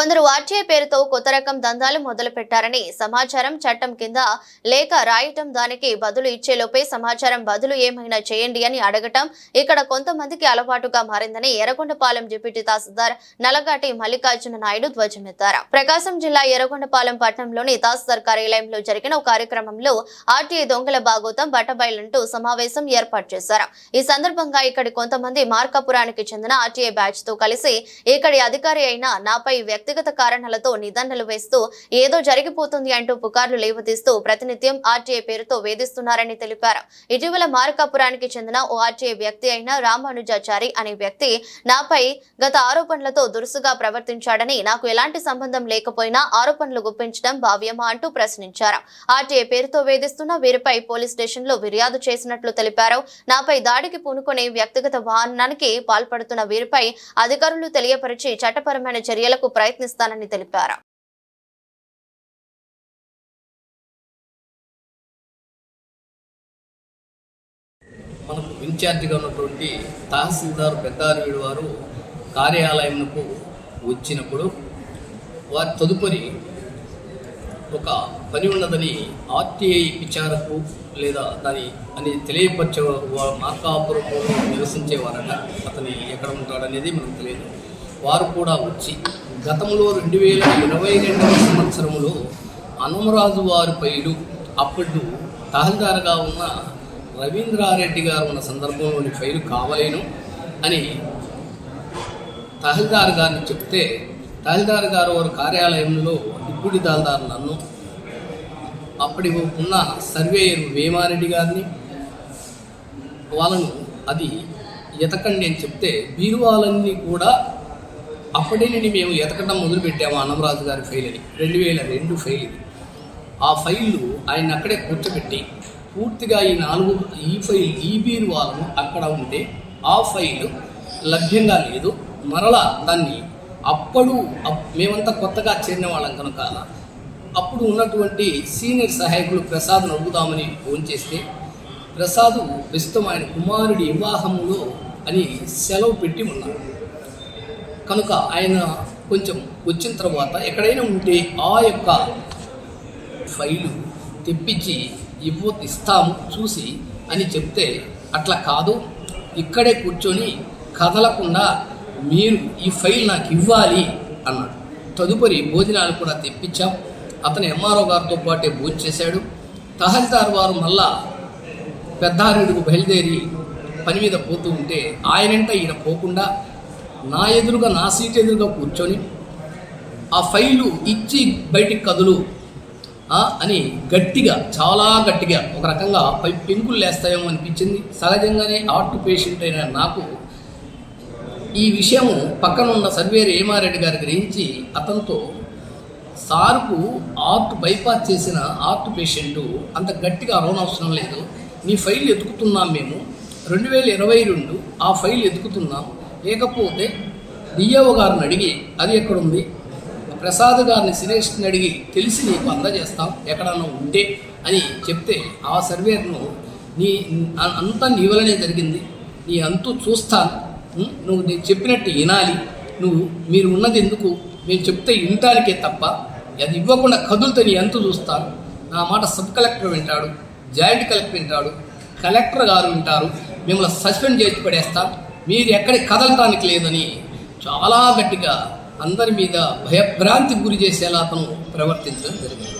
కొందరు ఆర్టీఐ పేరుతో కొత్త రకం దందాలు మొదలు పెట్టారని సమాచారం చట్టం కింద లేఖ రాయటం దానికి బదులు ఇచ్చేలోపే సమాచారం బదులు ఏమైనా చేయండి అని అడగటం ఇక్కడ కొంతమందికి అలవాటుగా మారిందని ఎర్రగొండపాలెం డిప్యూటీ తహసీల్దార్ నలగాటి మల్లికార్జున నాయుడు ధ్వజమెత్తారు. ప్రకాశం జిల్లా ఎర్రగొండపాలెం పట్టణంలోని తహసీల్దార్ కార్యాలయంలో జరిగిన ఒక కార్యక్రమంలో ఆర్టీఐ దొంగల భాగోతం బట్టబయలంటూ సమావేశం ఏర్పాటు చేశారు. ఈ సందర్భంగా ఇక్కడి కొంతమంది మార్కాపురానికి చెందిన ఆర్టీఐ బ్యాచ్తో కలిసి ఇక్కడి అధికారి అయిన నాపై వ్యక్తి వ్యక్తిగత కారణాలతో నిదండలు వేస్తూ ఏదో జరిగిపోతుంది అంటూ పుకార్లు లేవదీస్తూ ప్రతినిత్యం ఆర్టీఐ పేరుతో వేధిస్తున్నారని తెలిపారు. ఇటీవల మార్కాపురానికి చెందిన ఓ ఆర్టీఐ వ్యక్తి అయిన రామానుజాచారి అనే వ్యక్తి నాపై గత ఆరోపణలతో దురుసుగా ప్రవర్తించాడని నాకు ఎలాంటి సంబంధం లేకపోయినా ఆరోపణలు గుప్పించడం భావ్యమా అంటూ ప్రశ్నించారు. ఆర్టీఐ పేరుతో వేధిస్తున్న వీరిపై పోలీస్ స్టేషన్లో ఫిర్యాదు చేసినట్లు తెలిపారు. నాపై దాడికి పూనుకునే వ్యక్తిగత వాహనానికి పాల్పడుతున్న వీరిపై అధికారులు తెలియపరిచి చట్టపరమైన చర్యలకు ప్రయత్నం ప్రయత్నిస్తానని తెలిపారు. మనకు ఇన్ఛార్జిగా ఉన్నటువంటి తహసీల్దార్ పెద్దారెడ్డి వారు కార్యాలయంకు వచ్చినప్పుడు వారి తదుపరి ఒక పని ఉన్నదని ఆర్టీఐ విచారకు లేదా దాని అని తెలియపరిచే వా- మార్కాపురంలో నివసించేవారట అతని ఎక్కడ ఉంటాడనేది మనకు తెలియదు. వారు కూడా వచ్చి గతంలో రెండు వేల ఇరవై రెండవ సంవత్సరంలో అనుమరాజు వారి పైలు అప్పుడు తహసీల్దార్గా ఉన్న రవీంద్రారెడ్డి గారు ఉన్న సందర్భంలోని ఫైలు కావలేను అని తహసీల్దార్ గారిని చెప్తే తహసీల్దార్ గారు వారి కార్యాలయంలో డిప్యూటీ తహసీల్దార్ నన్ను అప్పటి ఉన్న సర్వేయర్ వేమారెడ్డి గారిని వాళ్ళను అది ఎతకండి అని చెప్తే బీరువాలన్నీ కూడా అప్పటి నుండి మేము ఎతకడం మొదలుపెట్టాము అన్నమరాజు గారి ఫైల్ అని రెండు వేల రెండు ఫైల్ ఇది. ఆ ఫైళ్ళు ఆయన అక్కడే కూర్చోబెట్టి పూర్తిగా ఈ నాలుగు ఈ ఫైల్ ఈ వాళ్ళను అక్కడ ఉంటే ఆ ఫైల్ లభ్యంగా లేదు. మరలా దాన్ని అప్పుడు అప్- మేమంతా కొత్తగా చేరిన వాళ్ళం కనుక అప్పుడు ఉన్నటువంటి సీనియర్ సహాయకులు ప్రసాద్ను అడుగుదామని ఫోన్ చేస్తే ప్రసాద్ ప్రస్తుతం ఆయన కుమారుడి వివాహంలో అని సెలవు పెట్టి ఉన్నారు. కనుక ఆయన కొంచెం వచ్చిన తర్వాత ఎక్కడైనా ఉంటే ఆ యొక్క ఫైలు తెప్పించి ఇవ్వ ఇస్తాము చూసి అని చెప్తే అట్లా కాదు. ఇక్కడే కూర్చొని కదలకుండా మీరు ఈ ఫైల్ నాకు ఇవ్వాలి అన్నాడు. తదుపరి భోజనాలు కూడా తెప్పించాం. అతను ఎంఆర్ఓ గారితో పాటే భోజనం చేశాడు. తహసీల్దార్ వారు మళ్ళా పెద్దారెడ్డికి బయలుదేరి పని మీద పోతూ ఉంటే ఆయనంట ఈయన పోకుండా నా ఎదురుగా నా సీట్ ఎదురుగా కూర్చొని ఆ ఫైలు ఇచ్చి బయటికి కదులు అని గట్టిగా చాలా గట్టిగా ఒక రకంగా పై పెంకులు లేస్తాయేమో అనిపించింది. సహజంగానే ఆర్ట్ పేషెంట్ అయిన నాకు ఈ విషయము పక్కన ఉన్న సర్వేర్ ఏమారెడ్డి గారి గ్రహించి అతనితో సార్కు ఆర్ట్ బైపాస్ చేసిన ఆర్ట్ పేషెంట్ అంత గట్టిగా అరవనవసరం లేదు. నీ ఫైల్ ఎతుకుతున్నాం మేము. రెండు వేల ఇరవై రెండు ఆ ఫైల్ ఎతుకుతున్నాం. లేకపోతే డిఓ గారిని అడిగి అది ఎక్కడుంది? ప్రసాద్ గారిని సినేష్ని అడిగి తెలిసి నీకు అందజేస్తాం ఎక్కడన్నా ఉంటే అని చెప్తే ఆ సర్వేర్ను నీ అంతా నీ వలనే జరిగింది. నీ అంతు చూస్తాను. నువ్వు నేను చెప్పినట్టు వినాలి. నువ్వు మీరు ఉన్నది ఎందుకు? మేము చెప్తే వినటానికే తప్ప అది ఇవ్వకుండా కదులుతో నీ అంతు చూస్తాను. నా మాట సబ్ కలెక్టర్ వింటాడు జాయింట్ కలెక్టర్ వింటాడు కలెక్టర్ గారు వింటారు. మిమ్మల్ని సస్పెండ్ చేసి పడేస్తాను. మీరు ఎక్కడికి కదలటానికి లేదని చాలా గట్టిగా అందరి మీద భయభ్రాంతికి గురి చేసేలా అతను ప్రవర్తించడం జరిగింది.